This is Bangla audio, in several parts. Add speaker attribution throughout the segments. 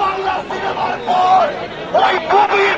Speaker 1: বাংলা সিনেমার ওই কবির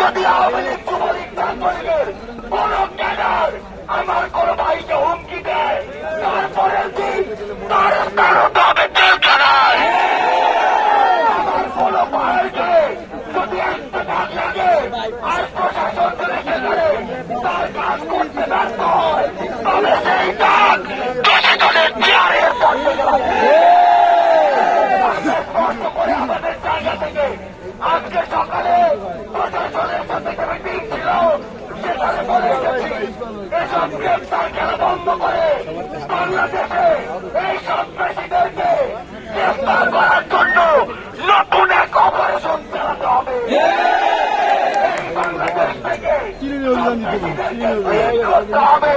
Speaker 1: যদি আওয়ামী লীগ যুবলীগ নাগরিকের কোন ক্যাডার আমার কোন কাজ করতে ব্যর্থ হয় তাহলে সেই কাজ দশে দশে বিহারের পক্ষে করে আমাদের জায়গা থেকে আজকে সকালে প্রশাসনের সাথে যে মিটিং ছিল সেখানে বলে এসব গ্রেপ্তার খেলা বন্ধ করে বাংলাদেশে চিরুনি অনুদান দিতে হবে।